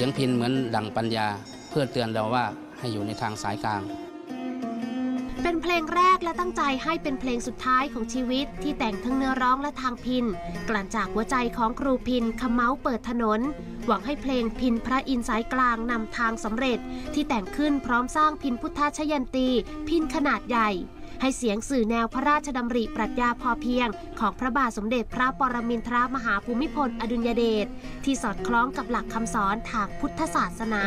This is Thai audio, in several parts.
ียงพินเหมือนดั่งปัญญา เพื่อเตือนเราว่าให้อยู่ในทางสายกลาง เป็นเพลงแรกและตั้งใจให้เป็นเพลงสุดท้ายของชีวิต ที่แต่งทั้งเนื้อร้องและทางพินกลั่นจากหัวใจของครูพินขมเมาเปิดถนน หวังให้เพลงพินพระอินสายกลางนำทางสำเร็จ ที่แต่งขึ้นพร้อมสร้างพินพุทธชยันตีพินขนาดใหญ่ ให้เสียงสื่อแนวพระราชดำริปรัชญาพอเพียง ของพระบาทสมเด็จพระปรมินทรมหาภูมิพลอดุลยเดชที่สอดคล้องกับหลักคำสอนทางพุทธศาสนา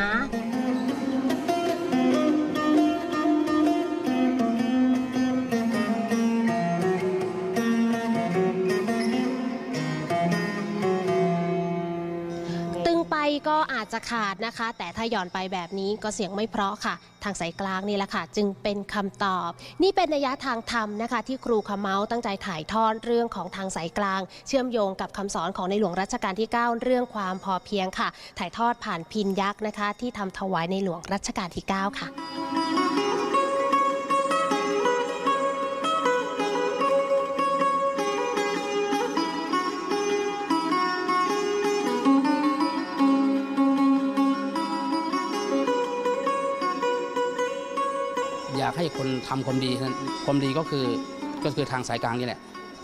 ก็อาจจะขาดนะคะ แต่ถ้าหย่อนไปแบบนี้ก็เสียงไม่เพราะค่ะ ทางสายกลางนี่แหละค่ะ จึงเป็นคำตอบ นี่เป็นนัยยะทางธรรมนะคะ ที่ครูขมเมาตั้งใจถ่ายทอดเรื่องของทางสายกลาง เชื่อมโยงกับคำสอนของในหลวงรัชกาลที่ 9 เรื่องความพอเพียงค่ะ ถ่ายทอดผ่านพินยักษ์นะคะ ที่ทำถวายในหลวงรัชกาลที่ 9 ค่ะากให้คนทำความดีความดีก็คือก็คือทางสายกลางนี่แหละ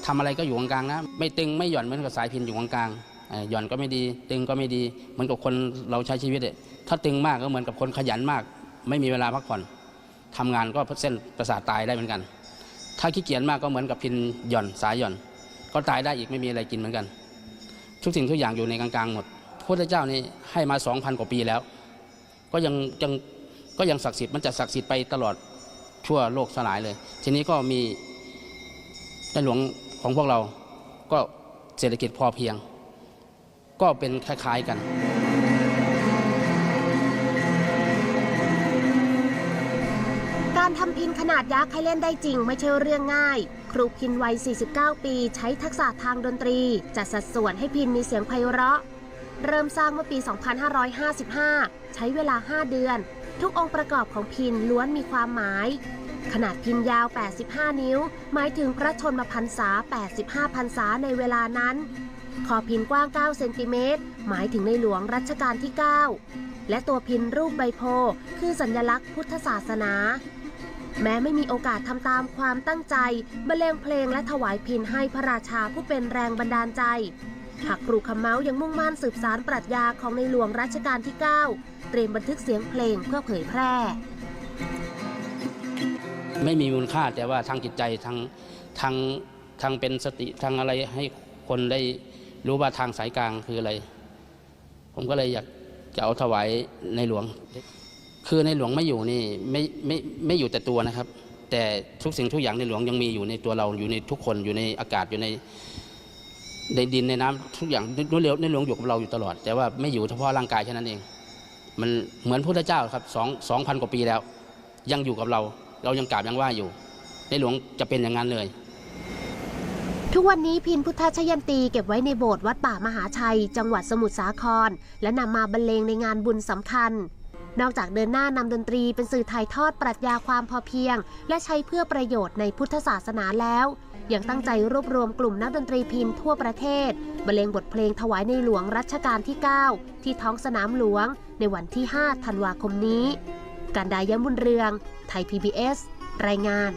ทำอะไรก็อยู่กลางๆนะไม่ตึงไม่หย่อนเหมือนกับสายพินอยู่กลางๆหย่อนก็ไม่ดีตึงก็ไม่ดีเหมือนกับคนเราใช้ชีวิตเนี่ยถ้าตึงมากก็เหมือนกับคนขยันมาก ไม่มีเวลาพักผ่อนทำงานก็เส้นประสาทตายได้เหมือนกัน ถ้าขี้เกียจมากก็เหมือนกับพินหย่อนสายหย่อน ก็ตายได้อีกไม่มีอะไรกินเหมือนกัน ทุกสิ่งทุกอย่างอยู่ในกลางๆหมดพระพุทธเจ้านี่ให้มา2,000กว่าปีแล้ว ก็ยังยังก็ยังศักดิ์สิทธิ์มันจะศักดิ์สิทธิ์ไปตลอด ทั่วโลกสลายเลย ทีนี้ก็มีในหลวงของพวกเรา ก็เศรษฐกิจพอเพียง ก็เป็นคล้ายๆกัน การทำพินขนาดยักษ์ให้เล่นได้จริงไม่ใช่เรื่องง่าย ครูพินวัย 49 ปีใช้ทักษะทางดนตรี จัดสัดส่วนให้พินมีเสียงไพเราะ เริ่มสร้างเมื่อปี 2555 ใช้เวลา 5 เดือน ทุกองค์ประกอบของพินล้วนมีความหมาย ขนาดพินยาว 85 นิ้ว หมายถึงพระชนมพรรษา 85 พรรษาในเวลานั้นขอบพินกว้าง 9 เซนติเมตร หมายถึงในหลวงรัชกาลที่ 9 และตัวพินรูปใบโพคือสัญลักษณ์พุทธศาสนา แม้ไม่มีโอกาสทำตามความตั้งใจบรรเลงเพลงและถวายพินให้พระราชาผู้เป็นแรงบันดาลใจ หากครูคำเมายังมุ่งมั่นสืบสารปรัชญาของในหลวงรัชกาลที่ 9 เตรียมบันทึกเสียงเพลงเพื่อเผยแพร่ ไม่มีมูลค่าแต่ว่าทางจิตใจทางทางทางเป็นสติทางอะไรให้คนได้รู้ว่าทางสายกลางคืออะไร ผมก็เลยอยากจะเอาถวายในหลวง คือในหลวงไม่อยู่นี่ไม่ไม่ไม่อยู่แต่ตัวนะครับ แต่ทุกสิ่งทุกอย่างในหลวงยังมีอยู่ในตัวเราอยู่ในทุกคนอยู่ในอากาศอยู่ใน ในดินในน้ำทุกอย่างในหลวในหลวงอยู่กับเราอยู่ตลอด แต่ว่าไม่อยู่เฉพาะร่างกายแค่นั้นเอง มันเหมือนพระพุทธเจ้าครับสองสองพันกว่าปีแล้ว ยังอยู่กับเรา เรายังกราบยังไหวอยู่ ในหลวงจะเป็นอย่างนั้นเลย ทุกวันนี้พินพุทธชยันตีเก็บไว้ในโบสถ์วัดป่ามหาชัย จังหวัดสมุทรสาคร และนำมาบรรเลงในงานบุญสำคัญนอกจากเดินหน้านำดนตรีเป็นสื่อถ่ายทอดปรัชญาความพอเพียง และใช้เพื่อประโยชน์ในพุทธศาสนาแล้ว ยังตั้งใจรวบรวมกลุ่มนักดนตรีพินทั่วประเทศบรรเลงบทเพลงถวายในหลวงรัชกาลที่ 9 ที่ท้องสนามหลวง ในวันที่ 5 ธันวาคมนี้ การดายมบุญเรือง ไทย PBS รายงาน